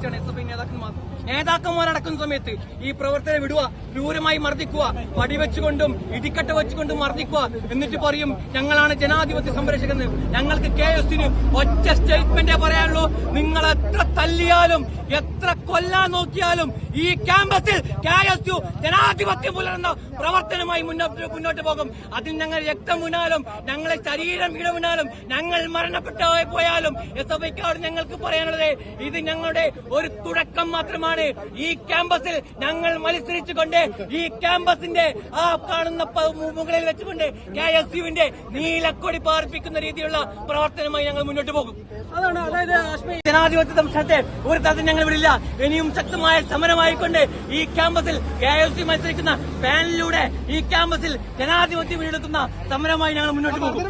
വെച്ചാണ് S F I നേതാക്കന്മാർ. നേതാക്കന്മാരടക്കുന്ന സമയത്ത് ഈ പ്രവർത്തനം വിടുക ക്രൂരമായി മർദ്ദിക്കുക വടിവെച്ചുകൊണ്ടും ഇടിക്കട്ട വെച്ചുകൊണ്ടും മർദ്ദിക്കുക എന്നിട്ട് പറയും ഞങ്ങളാണ് ജനാധിപത്യ സംരക്ഷകൻ. ഞങ്ങൾക്ക് കെ എസിന് ഒറ്റ സ്റ്റേറ്റ്മെന്റേ പറയാനുള്ളൂ. നിങ്ങൾ എത്ര തല്ലിയാലും എത്ര കൊല്ലാൻ നോക്കിയാലും ഈ ക്യാമ്പസിൽ കെ എസ് യു ജനാധിപത്യം പുലർന്ന പ്രവർത്തനമായി മുന്നോട്ട് മുന്നോട്ട് പോകും. അതിൽ ഞങ്ങൾ രക്തം വീണാലും ഞങ്ങളെ ശരീരം ഇടവിണാലും ഞങ്ങൾ മരണപ്പെട്ട പോയാലും എസ് എഫ് ഐക്കാട് ഞങ്ങൾക്ക് പറയാനുള്ളത് ഇത് ഞങ്ങളുടെ ഒരു തുടക്കം മാത്രമാണ്. ഈ ക്യാമ്പസിൽ ഞങ്ങൾ മത്സരിച്ചുകൊണ്ട് ഈ ക്യാമ്പസിന്റെ ആ കാണുന്ന മുകളിൽ വെച്ചുകൊണ്ട് കെ എസ് യുവിന്റെ നീലക്കൊടി പാർപ്പിക്കുന്ന രീതിയിലുള്ള പ്രവർത്തനമായി ഞങ്ങൾ മുന്നോട്ട് പോകും. അതാണ് അതായത് ജനാധിപത്യ സംസ്ഥാനത്തെ ഒരു തരത്തിൽ ഞങ്ങൾ വിടില്ല. ഇനിയും ശക്തമായ സമരമായിക്കൊണ്ട് ഈ ക്യാമ്പസിൽ കെ എസ് സി മത്സരിക്കുന്ന പാനലിലൂടെ ഈ ക്യാമ്പസിൽ ജനാധിപത്യം വീണ്ടെടുക്കുന്ന സമരമായി ഞങ്ങൾ മുന്നോട്ട് പോകും.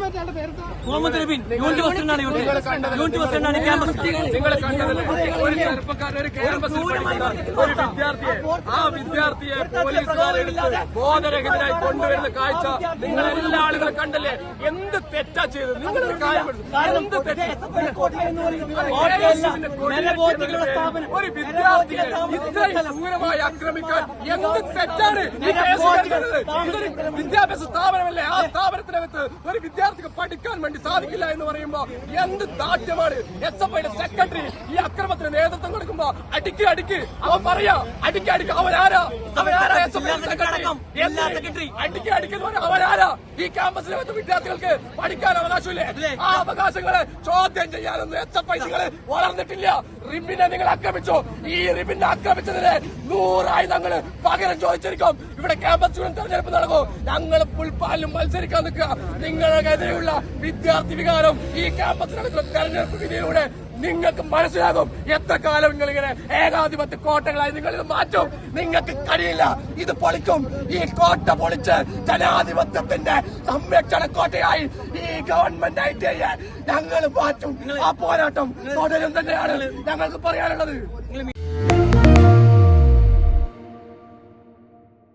മുഹമ്മദ് നബീൻ യൂണിറ്റ് പ്രസിഡന്റാണ് ഇവിടെ. യൂണിറ്റ് പ്രസിഡന്റാണ് ക്യാമ്പസ്. നിങ്ങൾ ഒരു ചെറുപ്പക്കാരൻ ഒരു ക്യാമ്പസിൽ ഒരു വിദ്യാർത്ഥിയെ ആ വിദ്യാർത്ഥിയെ പോലീസുകാരെടുത്ത് ബോധരഹിതരായി കൊണ്ടുവരുന്ന കാഴ്ച നിങ്ങൾ എല്ലാ ആളുകളും കണ്ടല്ലേ? എന്ത് തെറ്റാ ചെയ്തത്? ഒരു കാര്യം മനസ്സിലാക്കണം. വിദ്യാർത്ഥിയെ ഇത്രയും ക്രൂരമായി ആക്രമിക്കാൻ എന്ത് തെറ്റാണ്? ഇതൊരു വിദ്യാഭ്യാസ സ്ഥാപനമല്ലേ ആ സ്ഥാപനത്തിനകത്ത് ഒരു വിദ്യാർത്ഥിക്ക് പഠിക്കാൻ വേണ്ടി സാധിക്കില്ല എന്ന് പറയുമ്പോ എന്ത് ദാഠ്യമാണ് എസ് എഫ് ഐയുടെ സെക്രട്ടറി ഈ അക്രമത്തിന് നേതൃത്വം കൊടുക്കുമ്പോ അടിക്ക് അടിക്ക്. അവൻ പറയാ അടിക്ക് അടിക്ക്. അവനാരാ അവനാരാ സെക്രട്ടറി അടിക്ക്. അടിക്കുന്ന അവനാരാ ഈ ക്യാമ്പസിനകത്ത് വിദ്യാർത്ഥികൾക്ക് പഠിക്കാൻ അവകാശമില്ലേ? ആ അവകാശങ്ങളെ ചോദ്യം ചെയ്യാനൊന്നും എത്ര എഫ് ഐ നിങ്ങൾ വളർന്നിട്ടില്ല. റിബിനെ നിങ്ങൾ ആക്രമിച്ചു. ഈ റിബിനെ ആക്രമിച്ചതിന് നൂറായുധങ്ങൾ പകരം ചോദിച്ചിരിക്കും. ഇവിടെ ക്യാമ്പസ് ചൂടൻ തെരഞ്ഞെടുപ്പ് നടക്കും. ഞങ്ങൾ പുൽപ്പാലിലും മത്സരിക്കാൻ നിൽക്കുക. നിങ്ങൾക്കെതിരെയുള്ള വിദ്യാർത്ഥി വികാരം ഈ ക്യാമ്പസിനകത്തുള്ള തെരഞ്ഞെടുപ്പ് വിധിയിലൂടെ നിങ്ങൾക്ക് മനസ്സിലാകും എത്ര കാലം നിങ്ങൾ ഇങ്ങനെ ഏകാധിപത്യ കോട്ടകളായി നിങ്ങൾ ഇത് മാറ്റും. നിങ്ങൾക്ക് കഴിയില്ല. ഇത് പൊളിക്കും. ഈ കോട്ട പൊളിച്ച് ജനാധിപത്യത്തിന്റെ സംരക്ഷണ കോട്ടയായി ഈ ഗവൺമെന്റ് ഐ ടി ഐയെ ഞങ്ങൾ മാറ്റും. ആ പോരാട്ടം തുടരും തന്നെയാണ് ഞങ്ങൾക്ക് പറയാനുള്ളത്.